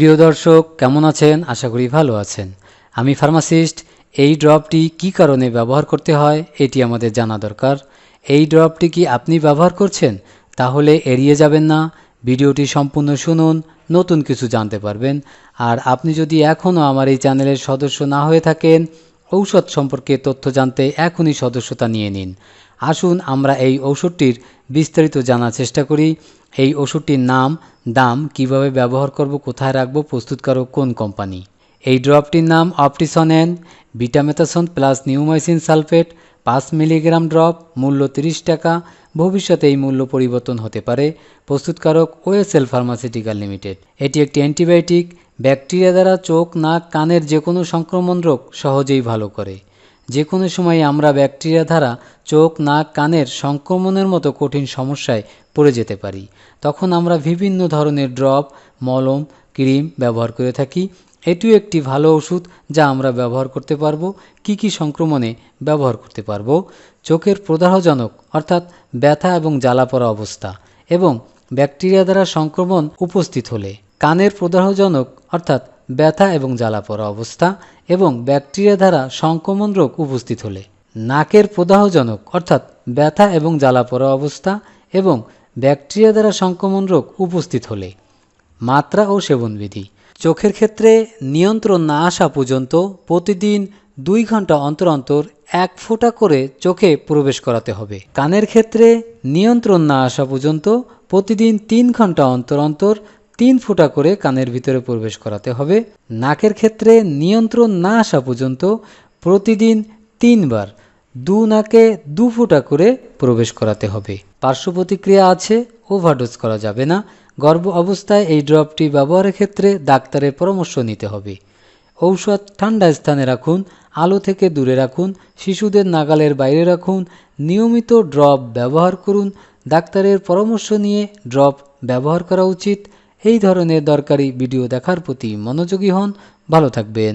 প্রিয় দর্শক, কেমন আছেন? আশা করি ভালো আছেন। আমি ফার্মাসিস্ট, এই ড্রপটি কি কারণে ব্যবহার করতে হয়, এটি আমাদের জানা দরকার। এই ড্রপটি কি আপনি ব্যবহার করছেন? তাহলে এড়িয়ে যাবেন না। ভিডিওটি সম্পূর্ণ শুনুন, নতুন কিছু জানতে পারবেন। আর আপনি যদি এখনও আমার এই চ্যানেলের সদস্য না হয়ে থাকেন, ঔষধ সম্পর্কে তথ্য জানতে এখনই সদস্যতা নিয়ে নিন। আসুন আমরা এই ঔষধটির বিস্তারিত জানার চেষ্টা করি। এই ওষুধটির নাম, দাম কীভাবে ব্যবহার করব, কোথায় রাখব, প্রস্তুতকারক কোন কোম্পানি? এই ড্রপটির নাম অপটিসনেন বিটামেথাসন প্লাস নিউমাইসিন সালফেট, পাঁচ মিলিগ্রাম ড্রপ, মূল্য তিরিশ টাকা, ভবিষ্যতে এই মূল্য পরিবর্তন হতে পারে, প্রস্তুতকারক ওএসএল ফার্মাসিউটিক্যাল লিমিটেড। এটি একটি অ্যান্টিবায়োটিক, ব্যাকটেরিয়া দ্বারা চোখ, নাক, কানের যে কোনো সংক্রমণ রোগ সহজেই ভালো করে। যে কোনো সময় আমরা ব্যাকটেরিয়া দ্বারা চোখ, নাক, কানের সংক্রমণের মতো কঠিন সমস্যায় পড়ে যেতে পারি। তখন আমরা বিভিন্ন ধরনের ড্রপ, মলম, ক্রিম ব্যবহার করে থাকি। এটিও একটি ভালো ওষুধ যা আমরা ব্যবহার করতে পারব, কি কি সংক্রমণে ব্যবহার করতে পারব, চোখের প্রদাহজনক অর্থাৎ ব্যথা এবং জ্বালা পড়া অবস্থা এবং ব্যাকটেরিয়া দ্বারা সংক্রমণ উপস্থিত হলে। কানের প্রদাহজনক অর্থাৎ ব্যথা এবং জ্বালা পড়া অবস্থা এবং ব্যাকটেরিয়া দ্বারা সংক্রমণ রোগ উপস্থিত হলে। নাকের প্রদাহজনক, অর্থাৎ ব্যথা এবং জ্বালা পড়া অবস্থা এবং ব্যাকটেরিয়া দ্বারা সংক্রমণ রোগ উপস্থিত হলে। মাত্রা ও সেবনবিধি। চোখের ক্ষেত্রে নিয়ন্ত্রণ না আসা পর্যন্ত প্রতিদিন দুই ঘণ্টা অন্তর অন্তর এক ফোঁটা করে চোখে প্রবেশ করাতে হবে। কানের ক্ষেত্রে নিয়ন্ত্রণ না আসা পর্যন্ত প্রতিদিন তিন ঘণ্টা অন্তর অন্তর তিন ফুটা করে কানের ভিতরে প্রবেশ করাতে হবে। নাকের ক্ষেত্রে নিয়ন্ত্রণ না আসা পর্যন্ত প্রতিদিন তিনবার দু নাকে দু ফুটা করে প্রবেশ করাতে হবে। পার্শ্ব প্রতিক্রিয়া আছে, ওভারডোজ করা যাবে না। গর্ভ অবস্থায় এই ড্রপটি ব্যবহারের ক্ষেত্রে ডাক্তারের পরামর্শ নিতে হবে। ঔষধ ঠান্ডা স্থানে রাখুন, আলো থেকে দূরে রাখুন, শিশুদের নাগালের বাইরে রাখুন, নিয়মিত ড্রপ ব্যবহার করুন। ডাক্তারের পরামর্শ নিয়ে ড্রপ ব্যবহার করা উচিত। এই ধরনের দরকারি ভিডিও দেখার প্রতি মনোযোগী হন ভালো থাকবেন।